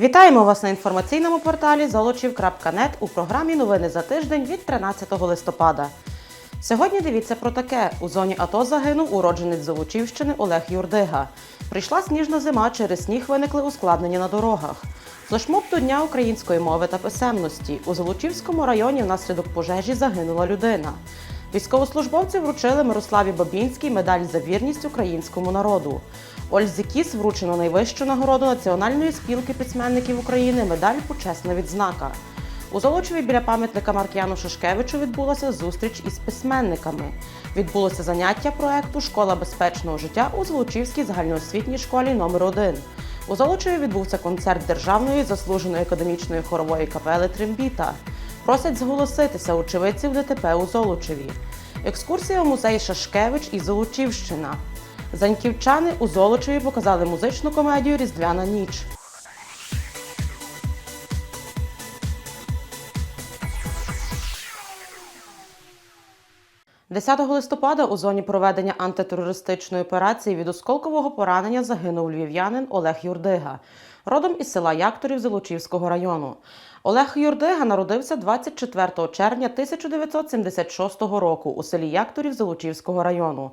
Вітаємо вас на інформаційному порталі золочів.нет у програмі Новини за тиждень від 13 листопада. Сьогодні дивіться про таке: у зоні АТО загинув уродженець Золочівщини Олег Юрдига. Прийшла сніжна зима, через сніг виникли ускладнення на дорогах. Флешмоб до Дня української мови та писемності. У Золочівському районі внаслідок пожежі загинула людина. Військовослужбовці вручили Мирославі Бабінській медаль за вірність українському народу. Ользі Кіс вручено найвищу нагороду Національної спілки письменників України медаль Почесна відзнака. У Золочеві біля пам'ятника Маркіяну Шашкевичу відбулася зустріч із письменниками. Відбулося заняття проекту Школа безпечного життя у Золочівській загальноосвітній школі номер 1 У Золочеві відбувся концерт державної заслуженої академічної хорової капели Трембіта. Просять зголоситися очевидців ДТП у Золочеві. Екскурсія у музей Шашкевич і Золочівщина. Заньківчани у Золочеві показали музичну комедію Різдвяна ніч. 10 листопада у зоні проведення антитерористичної операції від осколкового поранення загинув львів'янин Олег Юрдига, родом із села Якторів Золочівського району. Олег Юрдига народився 24 червня 1976 року у селі Якторів Золочівського району.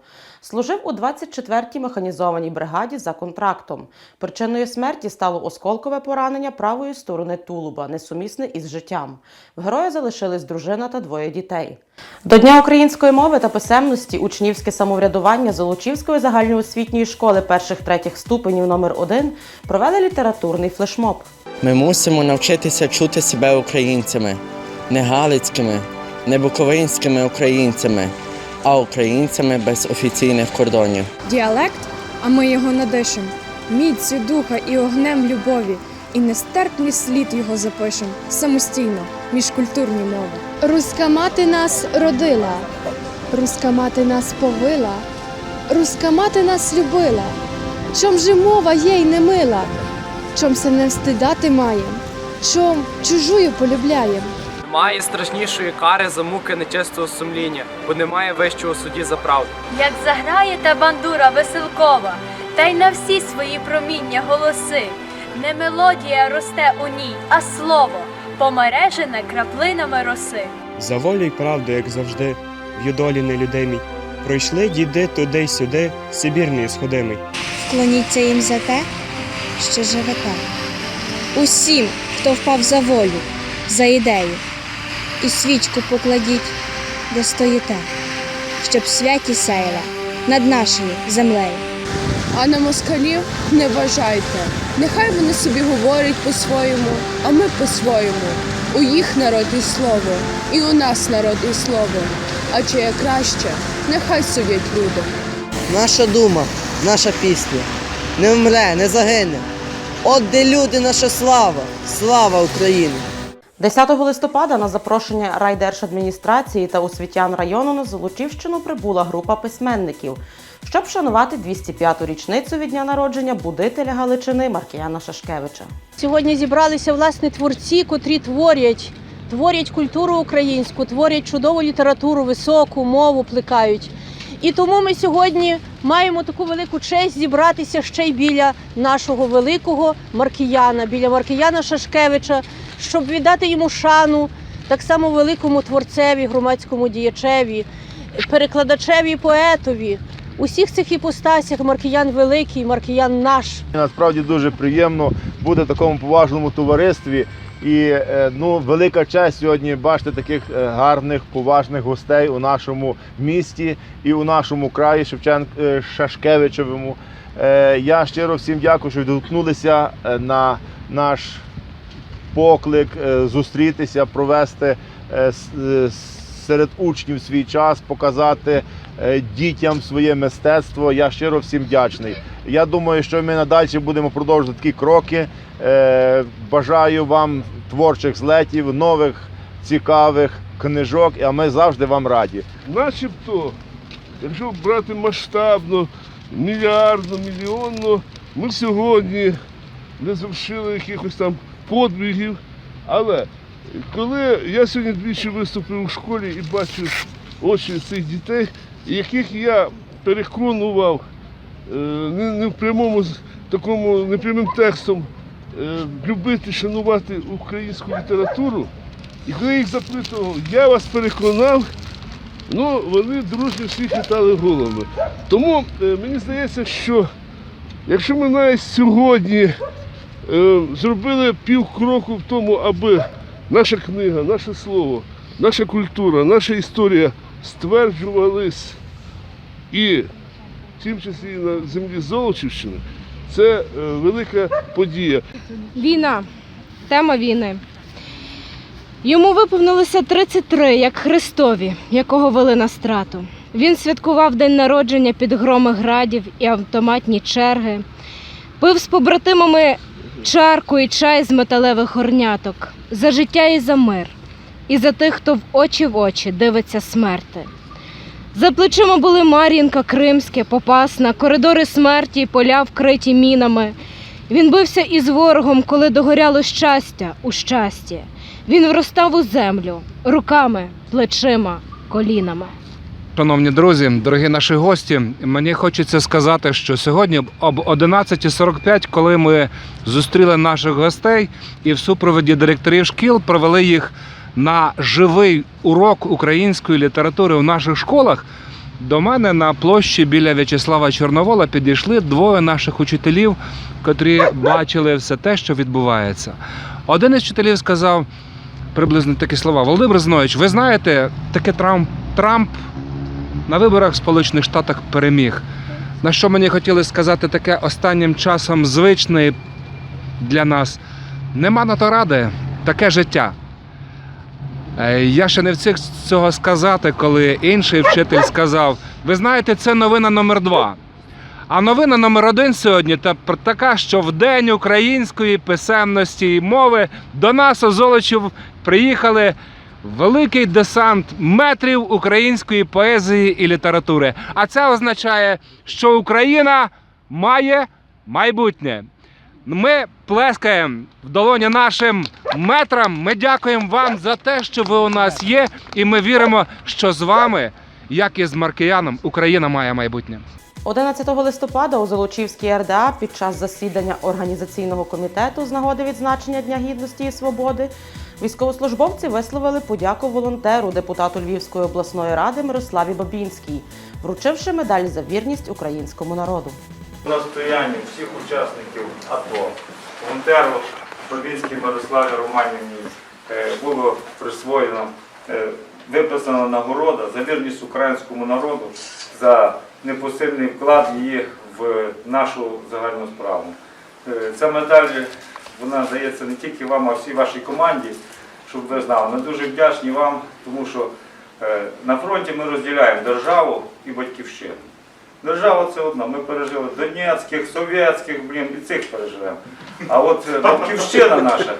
Служив у 24-й механізованій бригаді за контрактом. Причиною смерті стало осколкове поранення правої сторони тулуба, несумісне із життям. В героя залишились дружина та двоє дітей. До Дня української мови та писемності учнівське самоврядування Золочівської загальноосвітньої школи перших-третіх ступенів номер 1 провели літературний флешмоб. Ми мусимо навчитися чути себе українцями, не галицькими, не буковинськими українцями, а українцями без офіційних кордонів. Діалект, а ми його надишем, міцю духа і огнем любові, і нестерпний слід його запишем самостійно, міжкультурні мови. Руська мати нас родила, руська мати нас повила, руська мати нас любила. Чом же мова їй не мила, чом се не встидати маєм, чом чужую полюбляєм. Немає страшнішої кари за муки нечистого сумління, бо немає вищого судді за правду. Як заграє та бандура веселкова, та й на всі свої проміння голоси. Не мелодія росте у ній, а слово, помережене краплинами роси. За волю й правду, як завжди, в юдолі нелюдимій. Пройшли діди туди й сюди, Сибір неісходимий. Вклоніться їм за те, що живете. Усім, хто впав за волю, за ідею, і свічку покладіть, де стоїте, щоб святі сяяла над нашою землею. А на москалів не вважайте. Нехай вони собі говорять по-своєму, а ми по-своєму. У їх народ і слово, і у нас народ і слово. А чи є краще, нехай судять люди. Наша дума, наша пісня не вмре, не загине. От де люди, наша слава, слава Україні! 10 листопада на запрошення райдержадміністрації та освітян району на Золочівщину прибула група письменників, щоб вшанувати 205-ту річницю від дня народження будителя Галичини Маркіяна Шашкевича. Сьогодні зібралися власне творці, котрі творять, творять культуру українську, творять чудову літературу, високу мову плекають. І тому ми сьогодні маємо таку велику честь зібратися ще й біля нашого великого Маркіяна, біля Маркіяна Шашкевича, щоб віддати йому шану, так само великому творцеві, громадському діячеві, перекладачеві, поетові. Усіх цих іпостасях Маркіян великий, Маркіян наш. Насправді дуже приємно бути в такому поважному товаристві. І е, ну, велика честь сьогодні бачити таких е, гарних, поважних гостей у нашому місті і у нашому краї Шевчен е, Шашкевичевому. Я щиро всім дякую, що відгукнулися е, на наш поклик е, зустрітися, провести е, е, серед учнів свій час, показати дітям своє мистецтво. Я щиро всім вдячний. Я думаю, що ми надалі будемо продовжувати такі кроки. Бажаю вам творчих злетів, нових цікавих книжок, а ми завжди вам раді. Начебто, якщо брати масштабно, мільярдно, мільйонно, ми сьогодні не завершили якихось там подвигів. Але коли я сьогодні двічі виступив у школі і бачив очі цих дітей, яких я переконував е, не, не в прямому такому непрямим текстом е, любити, шанувати українську літературу. І коли їх запитував, я вас переконав, ну вони дружньо всі хитали головами. Тому е, мені здається, що якщо ми навіть сьогодні е, зробили півкроку в тому, аби наша книга, наше слово, наша культура, наша історія стверджувались і в тім числі на землі Золочівщини, це е, велика подія. Війна. Тема війни. Йому виповнилося 33, як Христові, якого вели на страту. Він святкував день народження під громи градів і автоматні черги, пив з побратимами чарку і чай з металевих горняток за життя і за мир, і за тих, хто в очі в очі дивиться смерти. За плечима були Мар'їнка, Кримське, Попасна, коридори смерті, і поля вкриті мінами. Він бився із ворогом, коли догоряло щастя у щасті. Він вростав у землю руками, плечима, колінами. Шановні друзі, дорогі наші гості, мені хочеться сказати, що сьогодні об 11.45, коли ми зустріли наших гостей і в супроводі директорів шкіл провели їх на живий урок української літератури в наших школах. До мене на площі біля В'ячеслава Чорновола підійшли двоє наших учителів, котрі бачили все те, що відбувається. Один із вчителів сказав приблизно такі слова: Володимир Зинович, ви знаєте, таке Трамп, Трамп на виборах в Сполучених Штатах переміг. На що мені хотіли сказати таке останнім часом звичне для нас. Нема на то ради, таке життя. Е, Я ще не встиг цього сказати, коли інший вчитель сказав: ви знаєте, це новина номер два. А новина номер один сьогодні та така, що в день української писемності і мови до нас у Золочів приїхали великий десант метрів української поезії і літератури. А це означає, що Україна має майбутнє. Ми плескаємо в долоні нашим метрам. Ми дякуємо вам за те, що ви у нас є, і ми віримо, що з вами, як і з Маркіяном, Україна має майбутнє. 11 листопада у Золочівській РДА під час засідання організаційного комітету з нагоди відзначення Дня гідності і свободи військовослужбовці висловили подяку волонтеру, депутату Львівської обласної ради Мирославі Бабінській, вручивши медаль за вірність українському народу. настоянням всіх учасників АТО, волонтеру Бабінській Мирославі Романівні е, було присвоєно, е, виписана нагорода за вірність українському народу, за непосильний вклад її в нашу загальну справу. Е, Ця медаль вона дається не тільки вам, а всій вашій команді, щоб ви знали. Ми дуже вдячні вам, тому що е, на фронті ми розділяємо державу і батьківщину. Держава це одна. Ми пережили Донецьких, совєтських, блін, і цих переживемо. А от е, батьківщина наша,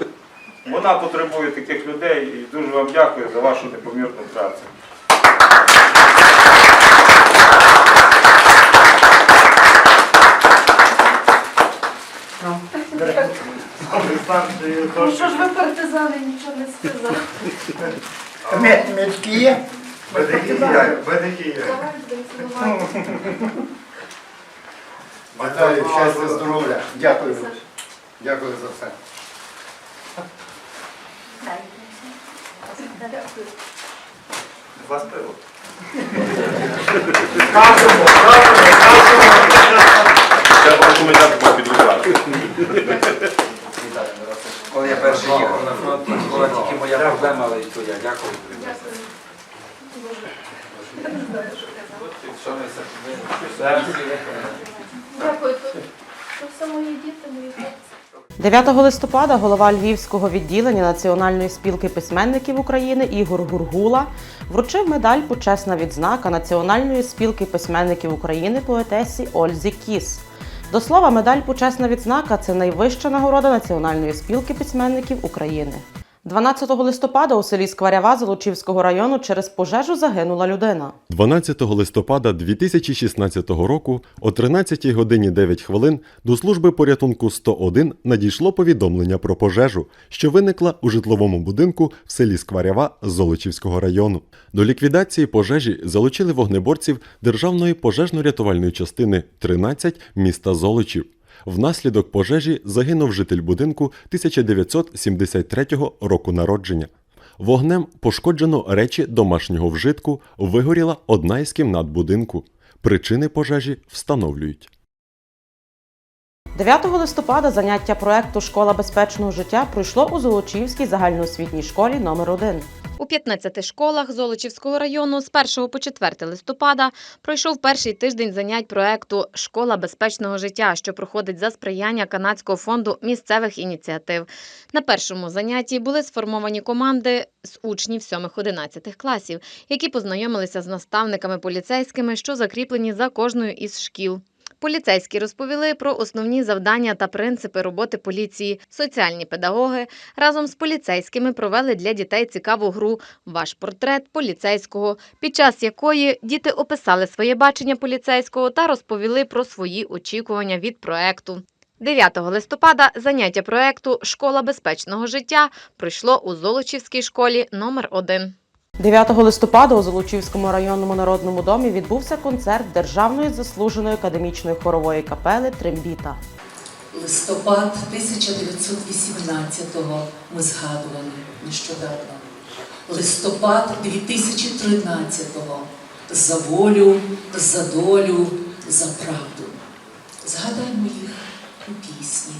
вона потребує таких людей і дуже вам дякую за вашу непомірну працю. Ну що ж ви партизани, нічого не сказали. Метки є? Вітаю, щастя, здоров'я. Дякую. Дякую за все. Вас пиво. Кажемо, Треба документацію підготувати. Коли я перший їхав на фронт, була тільки моя проблема, але і то я дякую. Дякую. То, то все мої діти, мої хлопці. 9 листопада голова Львівського відділення Національної спілки письменників України Ігор Гургула вручив медаль Почесна відзнака Національної спілки письменників України поетесі Ользі Кіс. До слова, медаль Почесна відзнака це найвища нагорода Національної спілки письменників України. 12 листопада у селі Скварява Золочівського району через пожежу загинула людина. 12 листопада 2016 року о 13 годині 9 хвилин до служби порятунку 101 надійшло повідомлення про пожежу, що виникла у житловому будинку в селі Скварява Золочівського району. До ліквідації пожежі залучили вогнеборців Державної пожежно-рятувальної частини 13 міста Золочів. Внаслідок пожежі загинув житель будинку 1973 року народження. Вогнем пошкоджено речі домашнього вжитку, вигоріла одна із кімнат будинку. Причини пожежі встановлюють. 9 листопада заняття проекту Школа безпечного життя пройшло у Золочівській загальноосвітній школі номер 1 У 15 школах Золочівського району з 1 по 4 листопада пройшов перший тиждень занять проекту Школа безпечного життя, що проходить за сприяння канадського фонду місцевих ініціатив. На першому занятті були сформовані команди з учнів 7-11 класів, які познайомилися з наставниками поліцейськими, що закріплені за кожною із шкіл. Поліцейські розповіли про основні завдання та принципи роботи поліції. Соціальні педагоги разом з поліцейськими провели для дітей цікаву гру Ваш портрет поліцейського, під час якої діти описали своє бачення поліцейського та розповіли про свої очікування від проекту. 9 листопада заняття проекту Школа безпечного життя пройшло у Золочівській школі номер 1 9 листопада у Золочівському районному народному домі відбувся концерт Державної заслуженої академічної хорової капели Трембіта. Листопад 1918-го ми згадували нещодавно. Листопад 2013-го за волю, за долю, за правду. Згадаймо їх у пісні.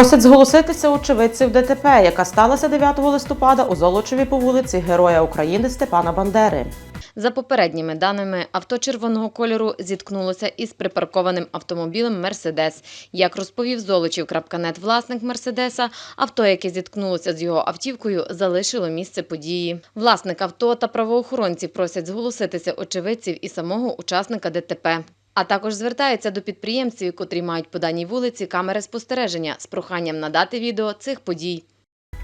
Просять зголоситися очевидців ДТП, яка сталася 9 листопада у Золочеві по вулиці Героя України Степана Бандери. За попередніми даними, авто червоного кольору зіткнулося із припаркованим автомобілем Мерседес. Як розповів Золочів.нет власник Мерседеса, авто, яке зіткнулося з його автівкою, залишило місце події. Власник авто та правоохоронці просять зголоситися очевидців і самого учасника ДТП. А також звертається до підприємців, котрі мають по даній вулиці камери спостереження з проханням надати відео цих подій.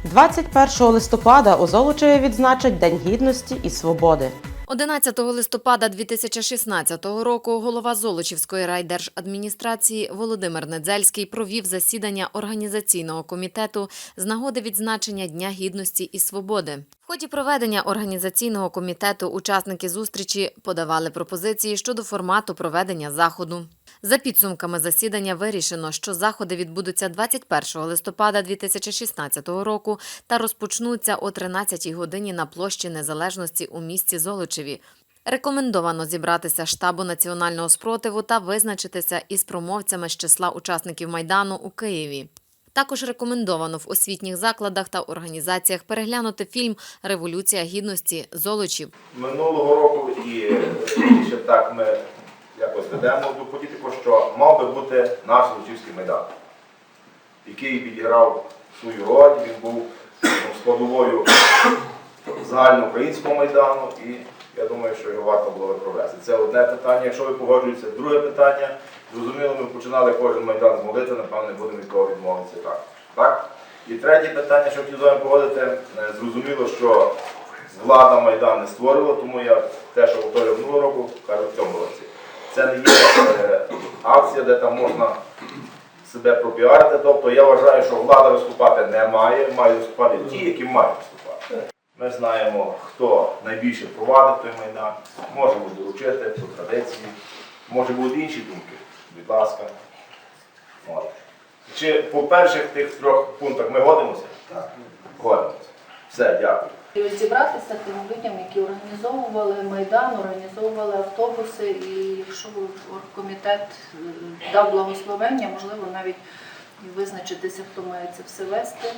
21 листопада у Золочеві відзначать День гідності і свободи. 11 листопада 2016 року голова Золочівської райдержадміністрації Володимир Недзельський провів засідання організаційного комітету з нагоди відзначення Дня гідності і свободи. В ході проведення організаційного комітету учасники зустрічі подавали пропозиції щодо формату проведення заходу. За підсумками засідання вирішено, що заходи відбудуться 21 листопада 2016 року та розпочнуться о 13 годині на площі Незалежності у місті Золочеві. Рекомендовано зібратися штабу національного спротиву та визначитися із промовцями з числа учасників майдану у Києві. Також рекомендовано в освітніх закладах та організаціях переглянути фільм Революція гідності Золочів. Минулого року і е, ще так ми якось ведемо до політику, що мав би бути наш Лучівський майдан, який відіграв свою роль, він був ну, складовою загальноукраїнського майдану і я думаю, що його варто було би провести. Це одне питання. Якщо ви погоджуєтеся, друге питання. Зрозуміло, ми починали кожен майдан з молитви, напевно, будемо від кого відмовитися так. так? І третє питання, що хотів з вами погодити, е, зрозуміло, що влада Майдан не створила, тому я те, що повторював минулого року, кажу в цьому році. Це не є е, акція, де там можна себе пропіарити. Тобто я вважаю, що влада виступати не має, мають виступати ті, які мають виступати. Ми знаємо, хто найбільше провадив той майдан, можемо доручити по традиції, може бути інші думки. Будь ласка. От. Чи по перших тих трьох пунктах ми годимося? Так. Годимося. Все, дякую. І розібратися тим людям, які організовували майдан, організовували автобуси, і якщо комітет е, дав благословення, можливо, навіть визначитися, хто має це все вести.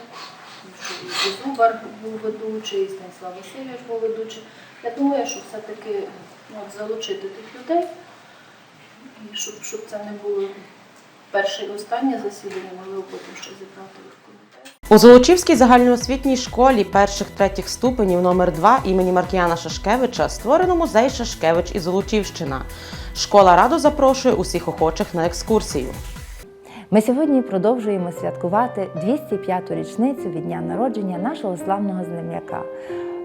І Зубар був ведучий, і Станіслав Васильович був ведучий. Я думаю, що все-таки от, залучити тих людей, і щоб, щоб це не було перше і останнє засідання, можливо, потім ще зібрати. У Золочівській загальноосвітній школі перших третіх ступенів номер 2 імені Маркіяна Шашкевича створено музей Шашкевич і Золочівщина. Школа радо запрошує усіх охочих на екскурсію. Ми сьогодні продовжуємо святкувати 205-ту річницю від дня народження нашого славного земляка,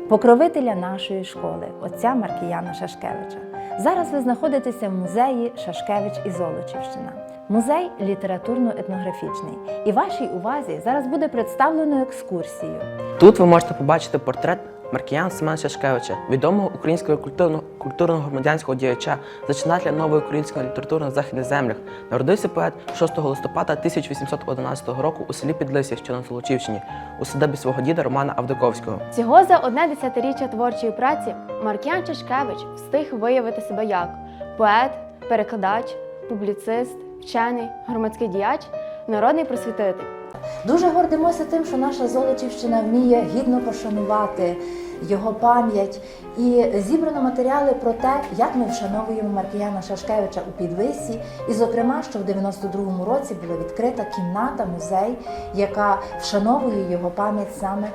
покровителя нашої школи, отця Маркіяна Шашкевича. Зараз ви знаходитеся в музеї Шашкевич і Золочівщина. Музей літературно-етнографічний. І вашій увазі зараз буде представлено екскурсію. Тут ви можете побачити портрет Маркіяна Семена Шашкевича, відомого українського культурно- культурно-громадянського діяча, зачинателя нової української літератури на західних землях. Народився поет 6 листопада 1811 року у селі Підлисі, що на Золочівщині, у садибі свого діда Романа Авдиковського. Всього за одне десятиріччя творчої праці Маркіян Чашкевич встиг виявити себе як поет, перекладач, публіцист, вчений, громадський діяч, народний просвітитель. Дуже гордимося тим, що наша Золочівщина вміє гідно пошанувати його пам'ять. І зібрано матеріали про те, як ми вшановуємо Маркіяна Шашкевича у Підлисі. І, зокрема, що в 92-му році була відкрита кімната, музей, яка вшановує його пам'ять саме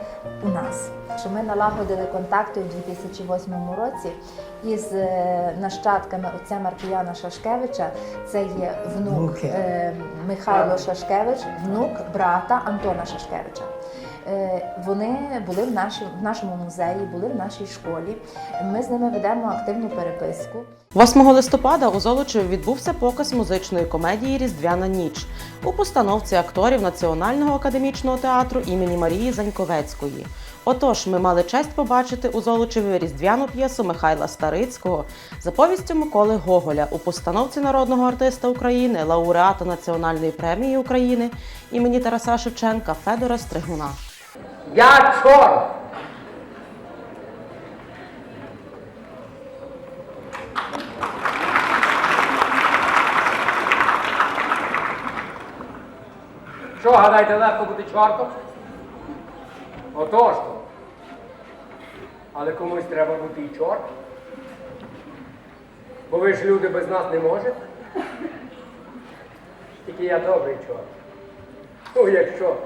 у нас. Що ми налагодили контакти у 2008 році із е, нащадками отця Маркіяна Шашкевича. Це є внук е, Михайло Шашкевич, внук брата Антона Шашкевича. Е, Вони були в, нашій, в нашому музеї, були в нашій школі. Ми з ними ведемо активну переписку. 8 листопада у Золочеві відбувся показ музичної комедії Різдвяна ніч у постановці акторів Національного академічного театру імені Марії Заньковецької. Отож, ми мали честь побачити у Золочеві різдвяну п'єсу Михайла Старицького за повістю Миколи Гоголя у постановці народного артиста України, лауреата Національної премії України імені Тараса Шевченка Федора Стригуна. Я чорт! Що, гадаєте, легко бути чортом? Отож то. Але комусь треба бути і чорт. Бо ви ж люди без нас не можете. Тільки я добрий чорт. Ну, якщо,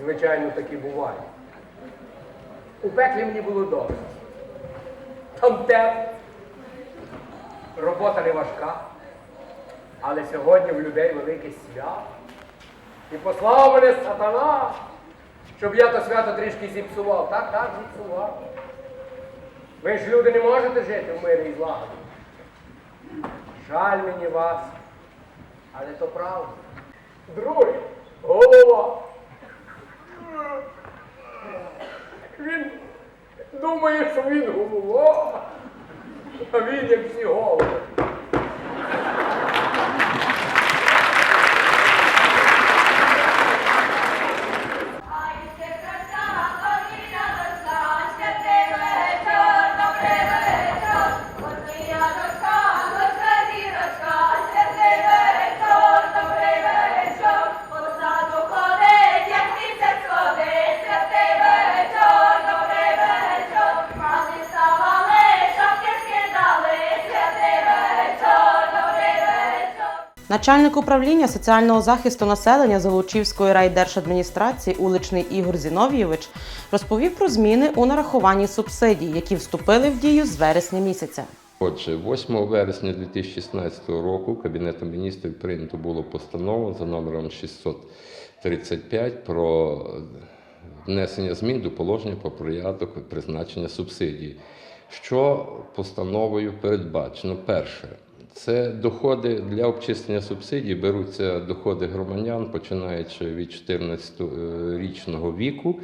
звичайно, таки буває. У пеклі мені було добре. Там тепло. Робота не важка. Але сьогодні в людей велике свято. І послав мене сатана, щоб я то свято трішки зіпсував. Так, так, зіпсував. Ви ж люди не можете жити в мирі і злагоді. Жаль мені вас, але то правда. Другий голова. Він думає, що він голова, а він як всі голови. Начальник управління соціального захисту населення Золочівської райдержадміністрації Уличний Ігор Зіновійович розповів про зміни у нарахуванні субсидій, які вступили в дію з вересня місяця. Отже, 8 вересня 2016 року Кабінетом міністрів прийнято було постанову за номером 635 про внесення змін до положення про порядок призначення субсидій. Що постановою передбачено? Перше, це доходи для обчислення субсидій беруться доходи громадян, починаючи від 14-річного віку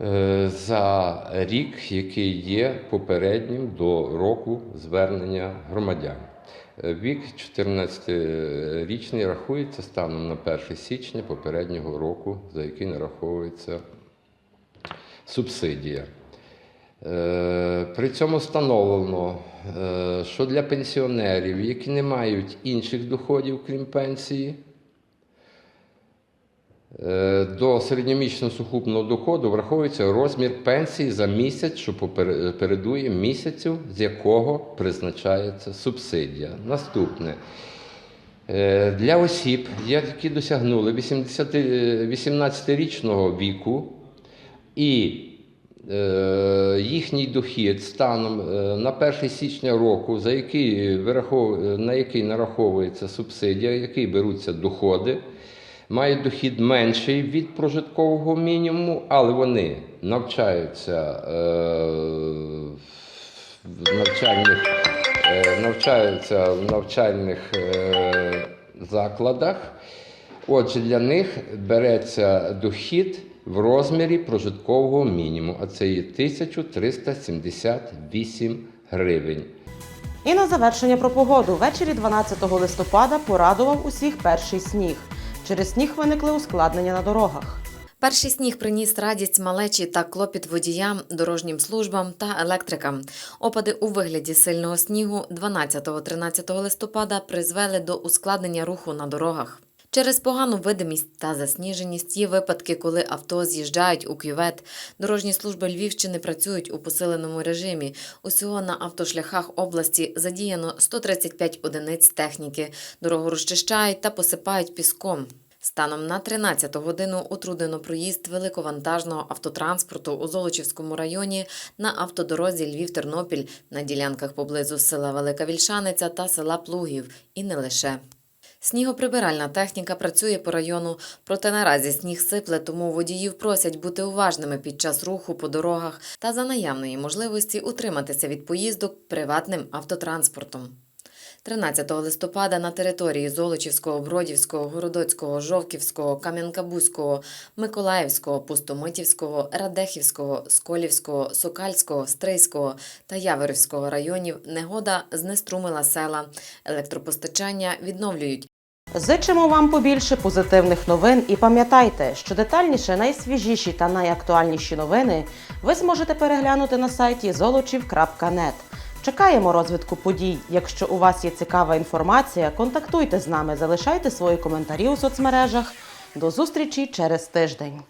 е, за рік, який є попереднім до року звернення громадян. Е, Вік 14-річний рахується станом на 1 січня попереднього року, за який нараховується субсидія. Е, При цьому встановлено, е, що для пенсіонерів, які не мають інших доходів, крім пенсії, Е, До середньомісячного сукупного доходу враховується розмір пенсії за місяць, що передує місяцю, з якого призначається субсидія. Наступне. Для осіб, які досягнули 80 е, 18-річного віку і їхній дохід станом е, на 1 січня року, за який на який нараховується субсидія, який беруться доходи, мають дохід менший від прожиткового мінімуму, але вони навчаються е, в навчальних, е, навчаються в навчальних е, закладах. Отже, для них береться дохід в розмірі прожиткового мінімуму, а це є 1378 гривень. І на завершення про погоду. Ввечері 12 листопада порадував усіх перший сніг. Через сніг виникли ускладнення на дорогах. Перший сніг приніс радість малечі та клопіт водіям, дорожнім службам та електрикам. Опади у вигляді сильного снігу 12-13 листопада призвели до ускладнення руху на дорогах. Через погану видимість та засніженість є випадки, коли авто з'їжджають у кювет. Дорожні служби Львівщини працюють у посиленому режимі. Усього на автошляхах області задіяно 135 одиниць техніки. Дорогу розчищають та посипають піском. Станом на 13 годину утруднено проїзд великовантажного автотранспорту у Золочівському районі на автодорозі Львів-Тернопіль на ділянках поблизу села Велика Вільшаниця та села Плугів. І не лише. Снігоприбиральна техніка працює по району, проте наразі сніг сипле, тому водіїв просять бути уважними під час руху по дорогах та за наявної можливості утриматися від поїздок приватним автотранспортом. 13 листопада на території Золочівського, Бродівського, Городоцького, Жовківського, Кам'янка-Бузького, Миколаївського, Пустомитівського, Радехівського, Сколівського, Сокальського, Стрийського та Яворівського районів негода знеструмила села. Електропостачання відновлюють. Зичимо вам побільше позитивних новин і пам'ятайте, що детальніше найсвіжіші та найактуальніші новини ви зможете переглянути на сайті золочів.нет. Чекаємо розвитку подій. Якщо у вас є цікава інформація, контактуйте з нами, залишайте свої коментарі у соцмережах. До зустрічі через тиждень.